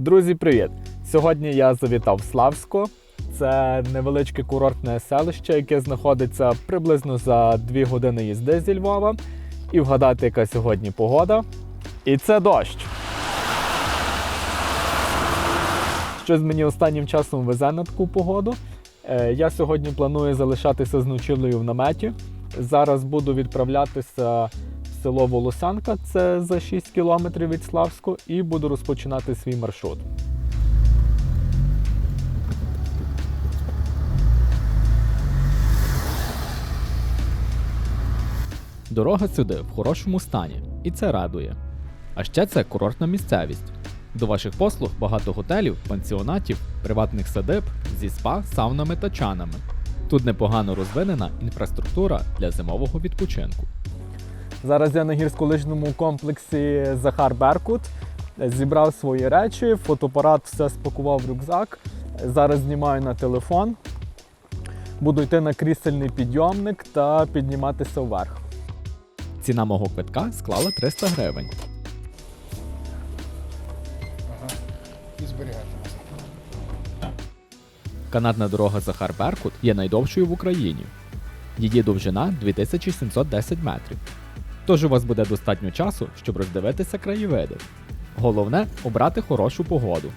Друзі, привіт! Сьогодні я завітав в Славсько. Це невеличке курортне селище, яке знаходиться приблизно за 2 години їзди зі Львова. І вгадати, яка сьогодні погода. І це дощ. Щось мені останнім часом везе на таку погоду. Е, Я сьогодні планую залишатися з ночівлею в наметі. Зараз буду відправлятися село Волосянка, це за 6 кілометрів від Славську, і буду розпочинати свій маршрут. Дорога сюди в хорошому стані, і це радує. А ще це курортна місцевість. До ваших послуг багато готелів, пансіонатів, приватних садиб зі спа, саунами та чанами. Тут непогано розвинена інфраструктура для зимового відпочинку. Зараз я на гірськолижному комплексі Захар Беркут. Зібрав свої речі, фотоапарат все спакував в рюкзак. Зараз знімаю на телефон. Буду йти на крісельний підйомник та підніматися вверх. Ціна мого квитка склала 300 гривень. і зберігати. Канатна дорога Захар Беркут є найдовшою в Україні. Її довжина 2710 метрів. Тож у вас буде достатньо часу, щоб роздивитися краєвиди. Головне обрати хорошу погоду.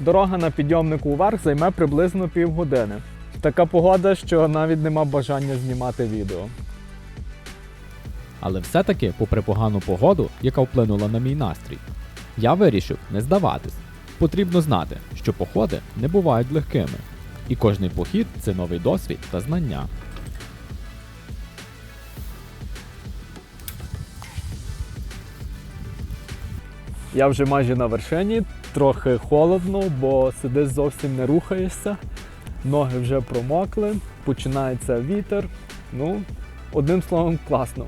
Дорога на підйомнику вверх займе приблизно півгодини. Така погода, що навіть нема бажання знімати відео. Але все-таки, попри погану погоду, яка вплинула на мій настрій, я вирішив не здаватись. Потрібно знати, що походи не бувають легкими, і кожний похід це новий досвід та знання. Я вже майже на вершині, трохи холодно, бо сидиш зовсім не рухаєшся. Ноги вже промокли, починається вітер. Ну, одним словом, класно.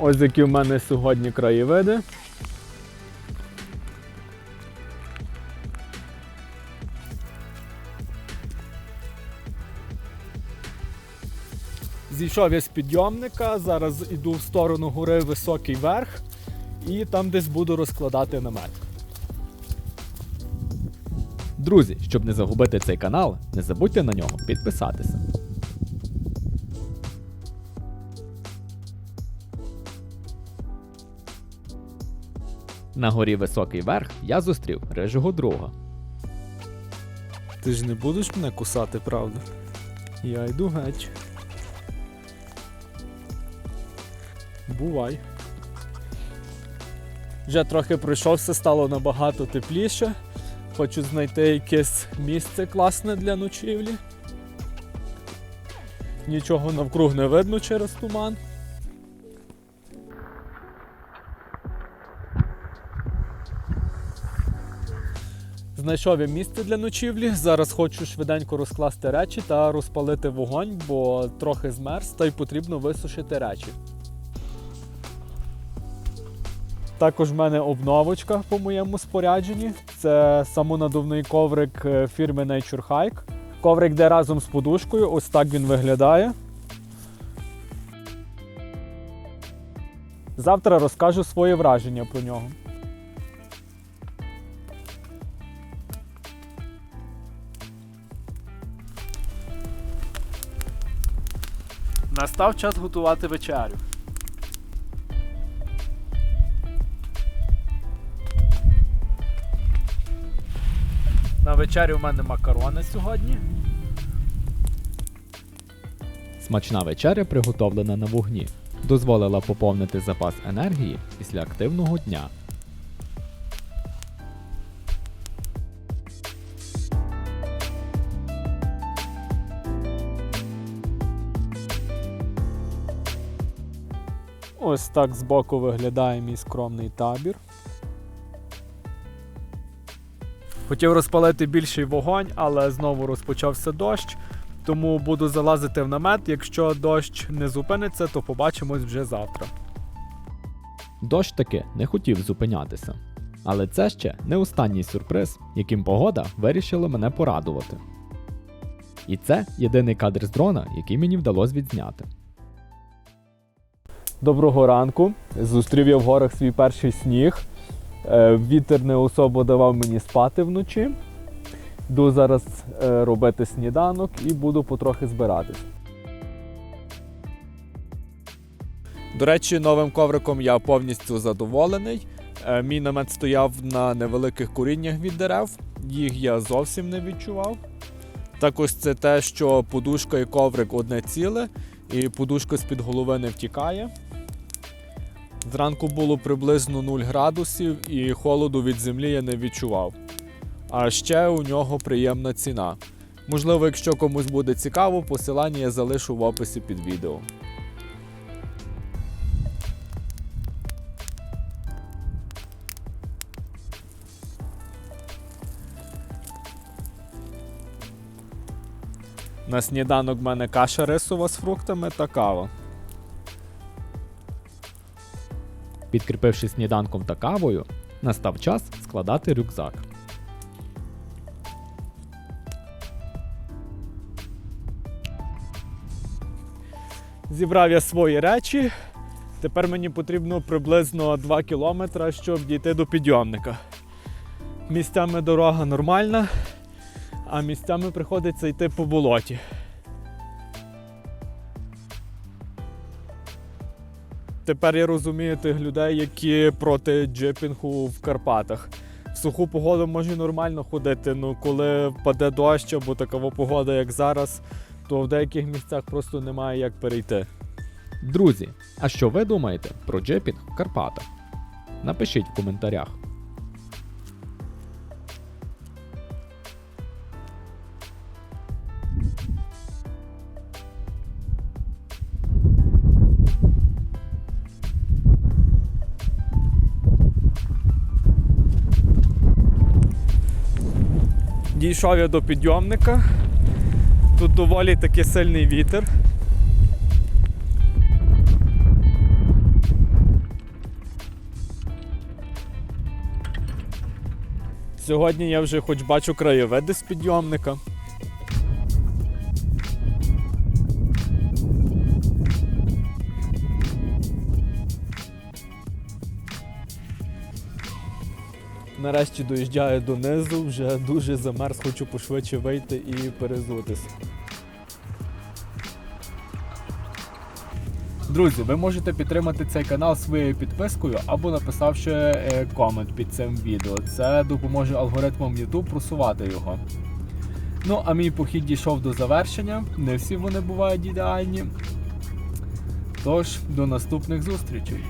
Ось які в мене сьогодні краєвиди. Зійшов я з підйомника, зараз іду в сторону гори високий верх і там десь буду розкладати намет. Друзі, щоб не загубити цей канал, не забудьте на нього підписатися. На горі високий верх я зустрів рижого друга. Ти ж не будеш мене кусати, правда? Я йду геть. Бувай. Вже трохи пройшовся, стало набагато тепліше. Хочу знайти якесь місце класне для ночівлі. Нічого навкруг не видно через туман. Знайшов я місце для ночівлі. Зараз хочу швиденько розкласти речі та розпалити вогонь, бо трохи змерз та й потрібно висушити речі. Також в мене обновочка по моєму спорядженні. Це самонадувний коврик е, фірми Nature Hike. Коврик йде разом з подушкою, ось так він виглядає. Завтра розкажу свої враження про нього. Настав час готувати вечерю. На вечерю в мене макарони сьогодні. Смачна вечеря, приготовлена на вогні, дозволила поповнити запас енергії після активного дня. Ось так збоку виглядає мій скромний табір. Хотів розпалити більший вогонь, але знову розпочався дощ, тому буду залазити в намет. Якщо дощ не зупиниться, то побачимось вже завтра. Дощ таки не хотів зупинятися. Але це ще не останній сюрприз, яким погода вирішила мене порадувати. І це єдиний кадр з дрона, який мені вдалося відзняти. Доброго ранку. Зустрів я в горах свій перший сніг. Е, Вітер не особо давав мені спати вночі. Йду зараз е, робити сніданок і буду потрохи збиратись. До речі, новим ковриком я повністю задоволений. Е, Мій намет стояв на невеликих коріннях від дерев, їх я зовсім не відчував. Також це те, що подушка і коврик одне ціле, і подушка з-під голови не втікає. Зранку було приблизно 0 градусів і холоду від землі я не відчував. А ще у нього приємна ціна. Можливо, якщо комусь буде цікаво, посилання я залишу в описі під відео. На сніданок в мене каша рисова з фруктами та кава. Підкріпивши сніданком та кавою, настав час складати рюкзак. Зібрав я свої речі. Тепер мені потрібно приблизно 2 кілометри, щоб дійти до підйомника. Місцями дорога нормальна, а місцями приходиться йти по болоті. Тепер я розумію тих людей, які проти джипінгу в Карпатах. В суху погоду може нормально ходити, ну коли впаде дощ або такова погода, як зараз, то в деяких місцях просто немає як перейти. Друзі, а що ви думаєте про джепінг в Карпатах? Напишіть в коментарях. Дійшов я до підйомника. Тут доволі таки сильний вітер. Сьогодні я вже хоч бачу краєвиди з підйомника. Нарешті доїжджаю донизу, вже дуже замерз, хочу пошвидше вийти і перезутись. Друзі, ви можете підтримати цей канал своєю підпискою або написавши е, комент під цим відео. Це допоможе алгоритмам YouTube просувати його. Ну, а мій похід дійшов до завершення. Не всі вони бувають ідеальні. Тож, до наступних зустрічей.